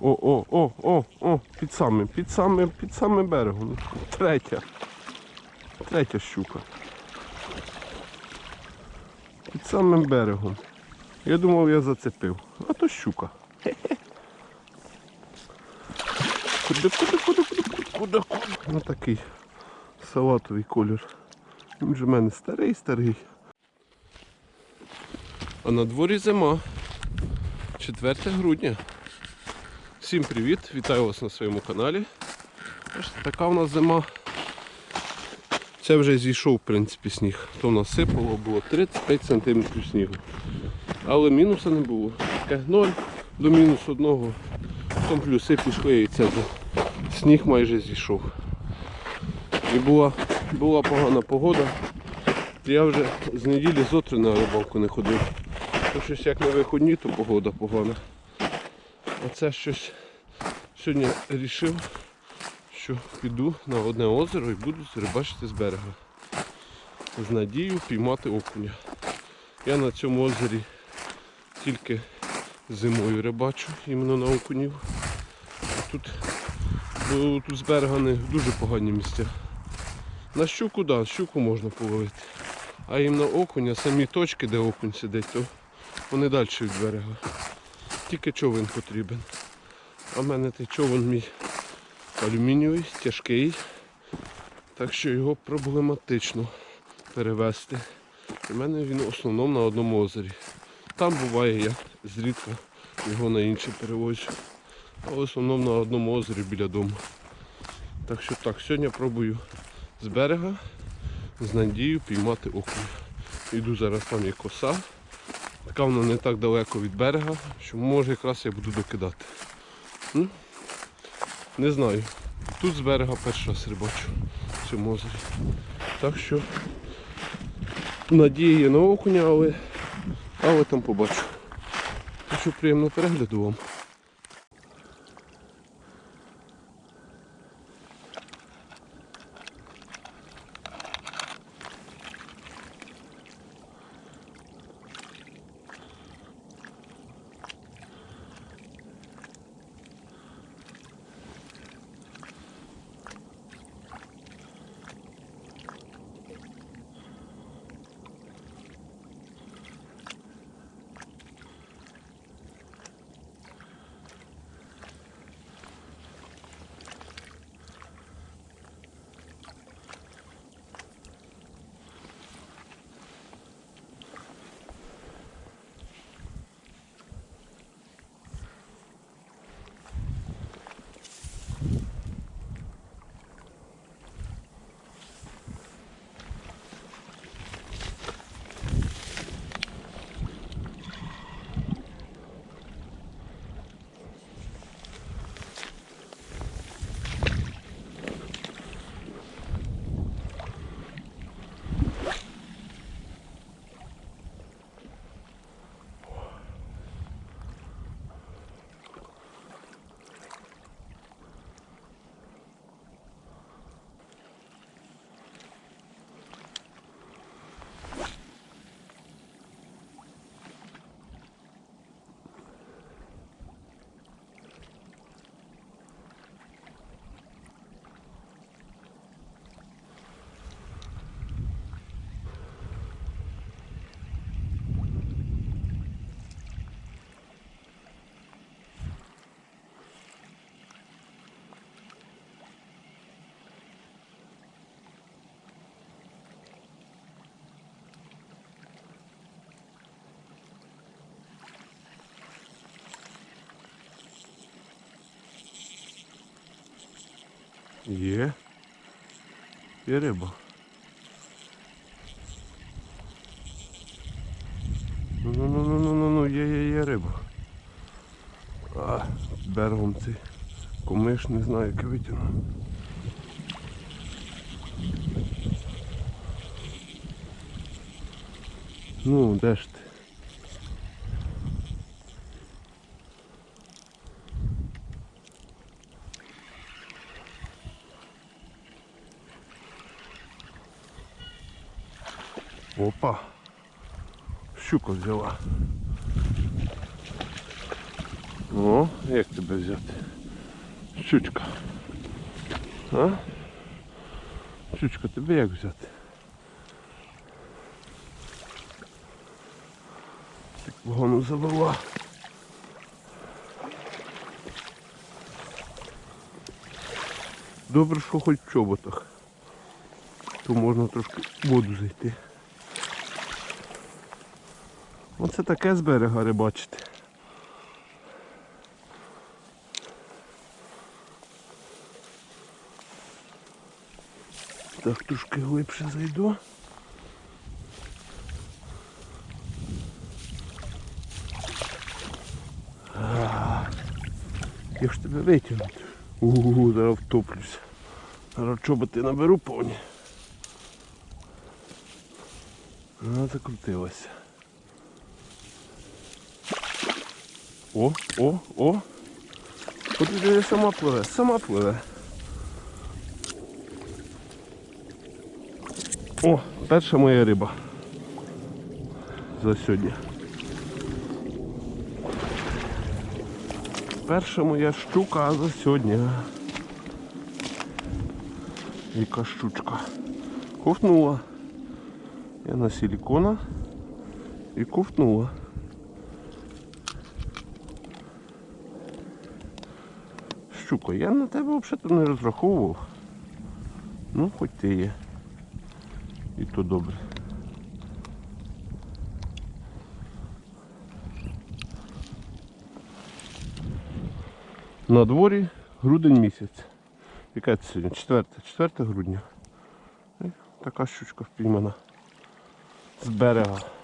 О, о, о, о, о, під самим, під самим, під самим берегом. Третя. Третя щука. Під самим берегом. Я думав, я зацепив. А то щука. Куди, куди, куди, куди, куди, куди? Ну такий салатовий колір. Він же в мене старий, старий. А на дворі зима. 4 грудня. Всім привіт! Вітаю вас на своєму каналі. Така в нас зима. Це вже зійшов в принципі сніг. То в нас сипало, було 35 см снігу. Але мінуса не було. Таке 0 до мінус 1. Потім плюси пішли і це сніг майже зійшов. І була, була погана погода. Я вже з неділі зотри на рибалку не ходив. То щось як на виходні, то погода погана. А це щось сьогодні вирішив, що піду на одне озеро і буду рибачити з берега. З надією піймати окуня. Я на цьому озері тільки зимою рибачу, іменно на окунів. Тут, тут з берега не дуже погані місця. На щуку, да, щуку можна половити. А іменно окуня, самі точки, де окунь сидить, то вони далі від берега. Тільки човен потрібен. А в мене той човен мій алюмінієвий, тяжкий. Так що його проблематично перевезти. У мене він в основному на одному озері. Там буває я зрідка його на інший перевозю. А в основному на одному озері біля дому. Так що так, сьогодні пробую з берега з надією піймати окунь. Йду зараз там є коса. Така вона не так далеко від берега, що може якраз я буду докидати. М? не знаю. Тут з берега перший раз рибачу в цьому озері. Так що надія є на окуня, але, але там побачу. Так що приємного перегляду вам. Є. Є риба. Ну ну ну ну ну ну ну є є є риба. А, берегом цей комиш не знаю, як витягну. Ну, де ж ти? Опа. Щука взяла. О, як тебе взяти? Щучка. А? Щучка, тебе як взяти? Так погано завела. Добре, що хоч в чоботах. То можна трошки в воду зайти. Оце таке з берега рибачити. Так, трошки глибше зайду. Я ж тебе витягну. Угу, зараз втоплюся. Зараз чоботи наберу повні. Вона закрутилася. О, о, о. Подивіться, сама пливе, сама пливе. О, перша моя риба. За сьогодні. Перша моя щука за сьогодні. Яка щучка. Ковтнула. Я на силикона і ковтнула. Щука, я на тебе взагалі не розраховував. Ну, хоч ти є. І то добре. На дворі грудень місяць. Яке це сьогодні? 4, 4 грудня. Така щучка впіймана з берега.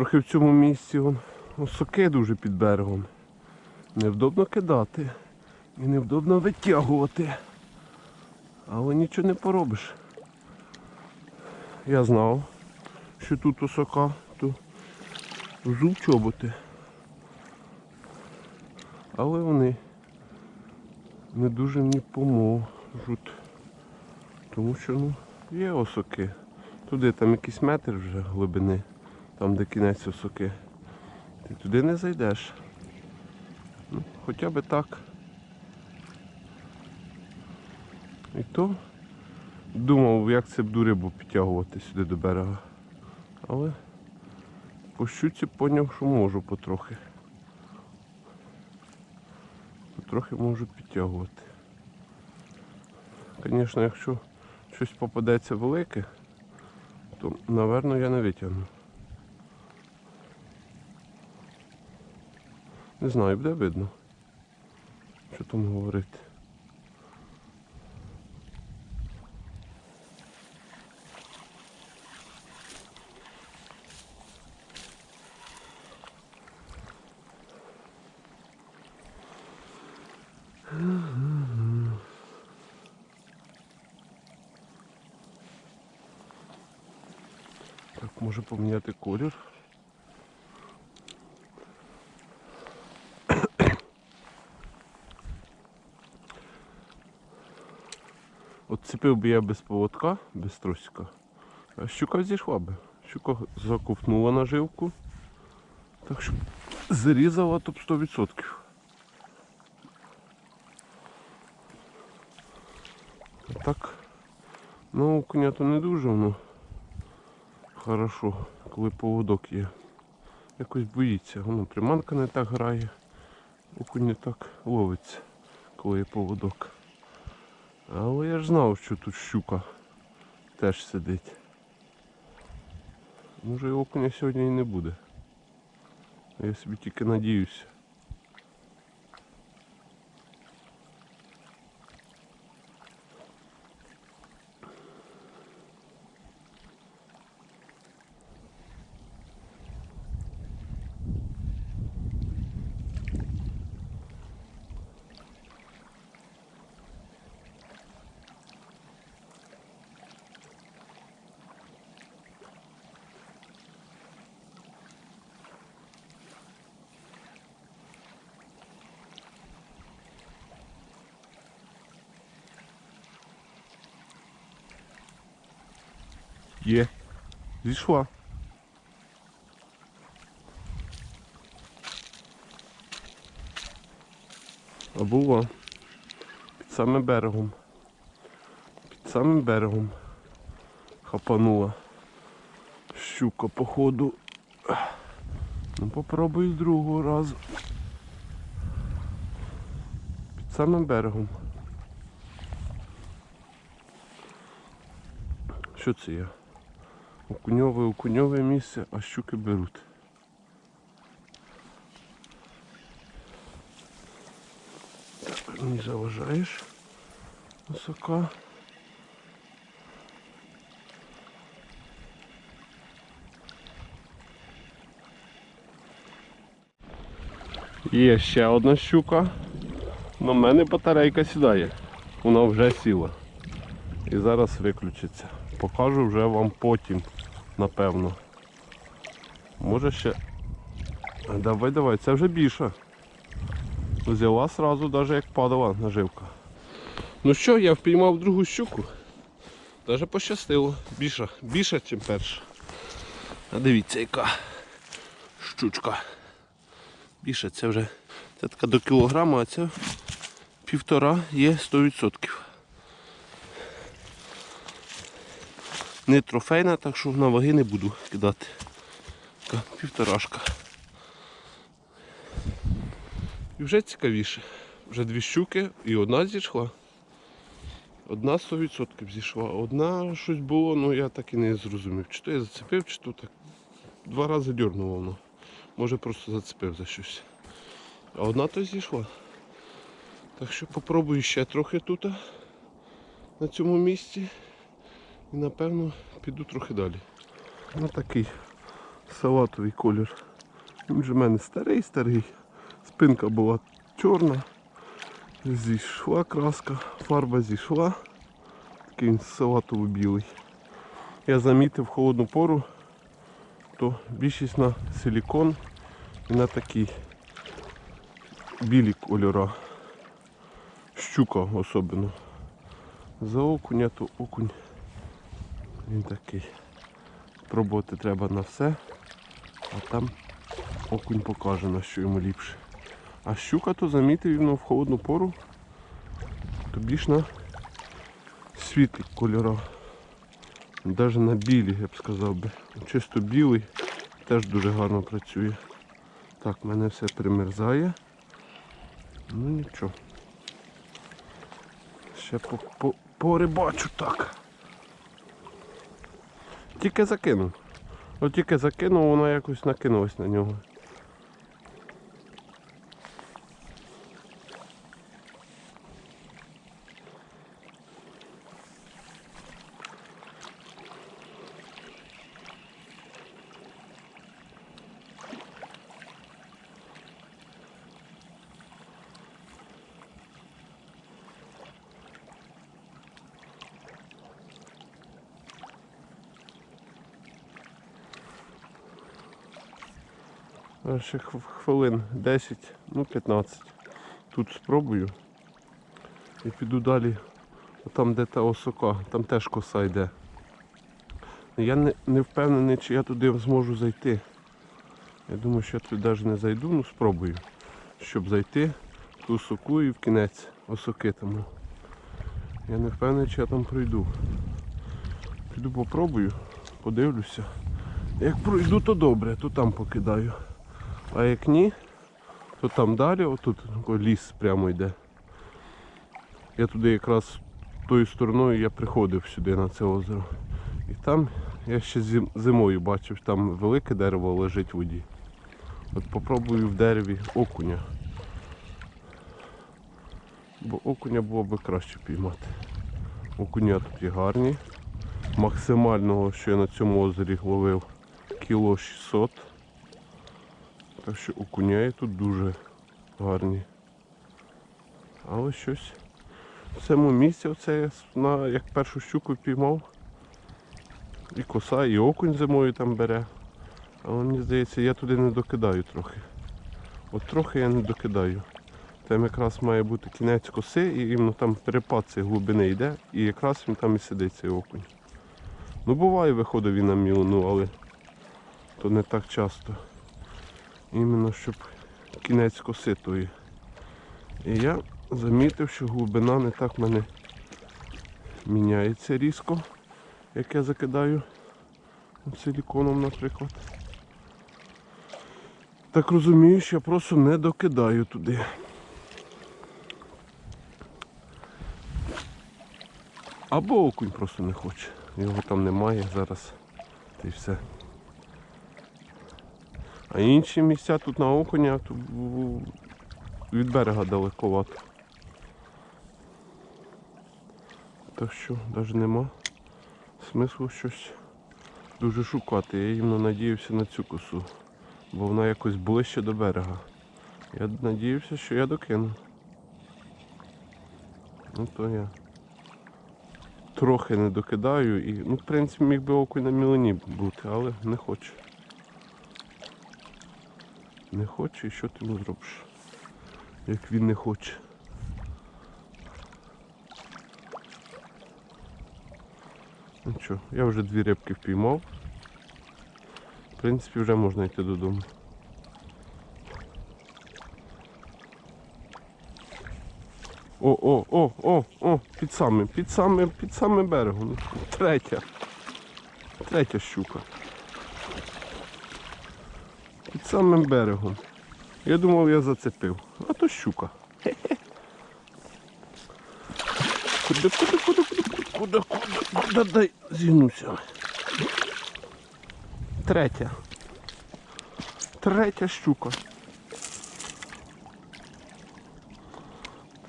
Трохи в цьому місці вон, осоки дуже під берегом. Невдобно кидати і невдобно витягувати. Але нічого не поробиш. Я знав, що тут осока, то взув чоботи. Але вони не дуже мені поможуть. Тому що ну, є осоки. Туди там якийсь метр вже глибини там де кінець осоки. Ти туди не зайдеш. Ну, Хоча б так. І то думав, як це б рибу підтягувати сюди до берега. Але по щуці поняв, що можу потрохи. Потрохи можу підтягувати. Звісно, якщо щось попадеться велике, то, напевно, я не витягну. Не знаю, буде видно. Що там говорити. Так, може поміняти колір. От би я без поводка, без тросика, а щука зійшла би. Щука закупнула наживку. Так що зарізала топ 100%. А так, ну окуня то не дуже воно хорошо, коли поводок є. Якось боїться, воно приманка не так грає, окунь не так ловиться, коли є поводок. Але я ж знав, що тут щука теж сидить. Може і окуня сьогодні і не буде. Я собі тільки надіюся. Є. Зійшла. А була. Під самим берегом. Під самим берегом. Хапанула. Щука походу. Ну попробую з другого разу. Під самим берегом. Що це я? Окуньове, окуньове місце, а щуки беруть. Не заважаєш. Висока. Є ще одна щука. На мене батарейка сідає. Вона вже сіла. І зараз виключиться. Покажу вже вам потім, напевно. Може ще. Давай, давай, це вже більше. Взяла сразу, навіть як падала наживка. Ну що, я впіймав другу щуку. Даже пощастило. Більше, більше, ніж перша. А дивіться, яка щучка. Більше це вже це така до кілограма, а це півтора є 100%. Не трофейна, так що на ваги не буду кидати. Така півторашка. І вже цікавіше. Вже дві щуки і одна зійшла. Одна 100% зійшла, одна щось було, ну я так і не зрозумів. Чи то я зацепив, чи то так. Два рази дьорнуло воно. Може просто зацепив за щось. А одна то зійшла. Так що попробую ще трохи тут, на цьому місці. І напевно піду трохи далі. Ну такий салатовий колір. Він же в мене старий старий. Спинка була чорна. Зійшла краска, фарба зійшла. Такий він салатово-білий. Я замітив холодну пору, то більшість на силікон і на такі білі кольора. Щука особливо. За окуня, то окунь. Він такий. Пробувати треба на все, а там окунь покаже на що йому ліпше. А щука то замітив він в холодну пору, то більш на світлі кольора. Навіть на білі, я б сказав би. Чисто білий теж дуже гарно працює. Так, в мене все примерзає. Ну нічого. Ще по, по, порибачу так. Тільки закинув. От тільки закинув, вона якось накинулась на нього. Ще хвилин 10, ну 15. Тут спробую. І піду далі. Там де та осока, там теж коса йде. Я не, не впевнений, чи я туди зможу зайти. Я думаю, що я туди навіть не зайду, ну спробую. Щоб зайти ту соку і в кінець осоки тому. Я не впевнений, чи я там пройду. Піду попробую, подивлюся. Як пройду, то добре, то там покидаю. А як ні, то там далі, отут ліс прямо йде. Я туди якраз тою стороною я приходив сюди на це озеро. І там я ще зимою бачив, там велике дерево лежить в воді. От попробую в дереві окуня. Бо окуня було би краще піймати. Окуня тут є гарні. Максимального, що я на цьому озері ловив, кіло 600. Так що окуняї тут дуже гарні. Але щось в цьому місці оце я на, як першу щуку піймав. І коса, і окунь зимою там бере. Але мені здається, я туди не докидаю трохи. От трохи я не докидаю. Там якраз має бути кінець коси і іменно там перепад цієї глибини йде, і якраз він там і сидить цей окунь. Ну буває виходив і на мілину, але то не так часто. Іменно щоб кінець коси тої. І я замітив, що глибина не так в мене міняється різко, як я закидаю силіконом, наприклад. Так розумію, що я просто не докидаю туди. Або окунь просто не хоче. Його там немає зараз. Та й все. А інші місця тут на окуня в- від берега далековато. Так що навіть нема смислу щось дуже шукати. Я іменно надіявся на цю косу, бо вона якось ближче до берега. Я надіявся, що я докину. Ну то я трохи не докидаю і, ну, в принципі, міг би окунь на мілені бути, але не хочу. Не хоче і що ти йому зробиш? Як він не хоче. Ну що, я вже дві рибки впіймав. В принципі, вже можна йти додому. О, о, о, о, о, під самим, під самим, під самим берегом. Третя. Третя щука. Під самим берегом. Я думав, я зацепив. А то щука. Куди, куди, куди, куди, куди, куди, куди, дай зігнуся. Третя. Третя щука.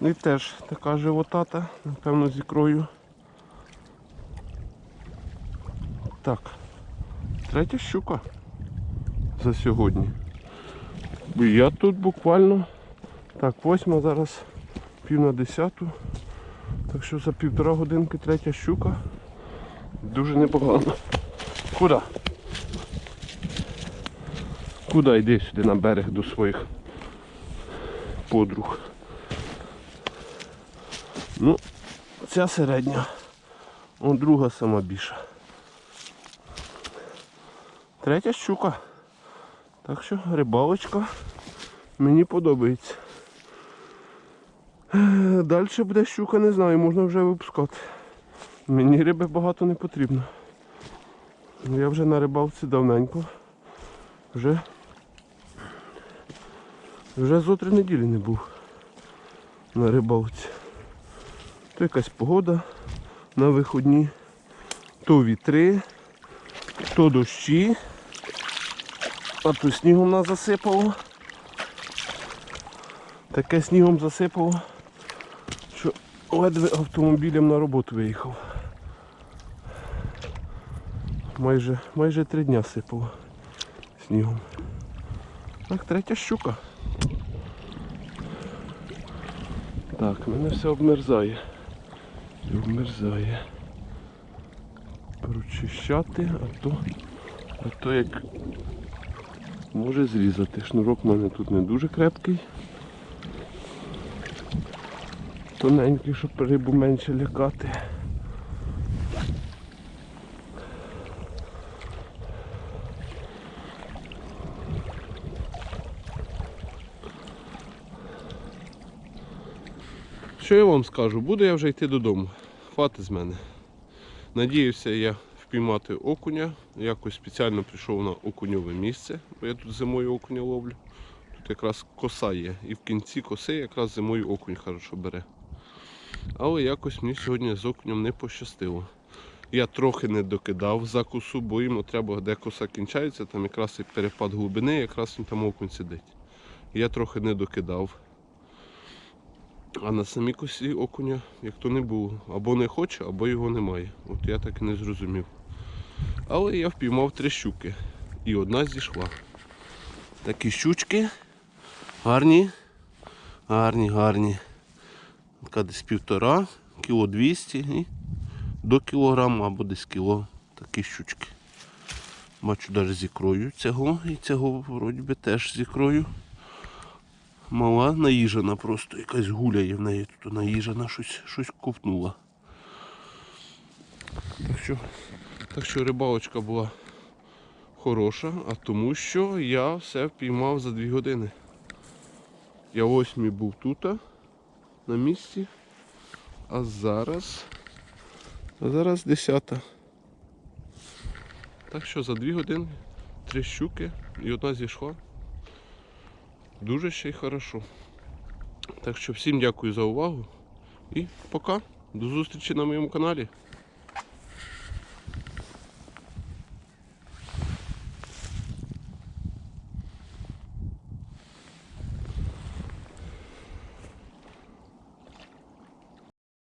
І теж така животата, напевно, з ікрою. Так. Третя щука за сьогодні. Я тут буквально так, восьма зараз пів на десяту. Так що за півтора годинки третя щука. Дуже непогано. Куди? Куди йди сюди на берег до своїх подруг? Ну, ця середня. О, друга сама більша. Третя щука. Так що рибалочка мені подобається. Далі буде щука, не знаю, можна вже випускати. Мені риби багато не потрібно. Я вже на рибалці давненько. Вже вже зо три неділі не був на рибалці. То якась погода на виходні, то вітри, то дощі, а то снігом нас засипало. Таке снігом засипало, що ледве автомобілем на роботу виїхав. Майже, майже три дня сипало снігом. Так, третя щука. Так, мене все обмерзає. І обмерзає. Прочищати, а то, а то як може зрізати. Шнурок в мене тут не дуже крепкий. Тоненький, щоб рибу менше лякати. Що я вам скажу? Буду я вже йти додому. Хватить з мене. Надіявся я впіймати окуня. Якось спеціально прийшов на окуньове місце, бо я тут зимою окуня ловлю. Тут якраз коса є. І в кінці коси якраз зимою окунь хорошо бере. Але якось мені сьогодні з окунем не пощастило. Я трохи не докидав за косу, бо йому треба, де коса кінчається, там якраз і перепад глибини, якраз він там окунь сидить. Я трохи не докидав. А на самій косі окуня як то не було. Або не хоче, або його немає. От я так і не зрозумів. Але я впіймав три щуки. І одна зійшла. Такі щучки. Гарні. Гарні, гарні. Така десь півтора, кіло 200 і до кілограма або десь кіло такі щучки. Бачу навіть з ікрою цього і цього вроді би теж з ікрою. Мала наїжена просто, якась гуляє в неї тут наїжена, щось, щось ковтнула. Так що Так що рибалочка була хороша, а тому що я все впіймав за 2 години. Я восьмій був тут, на місці, а зараз. А зараз 10. Так що за 2 години три щуки і одна зійшла. Дуже ще й хорошо. Так що всім дякую за увагу і пока. До зустрічі на моєму каналі.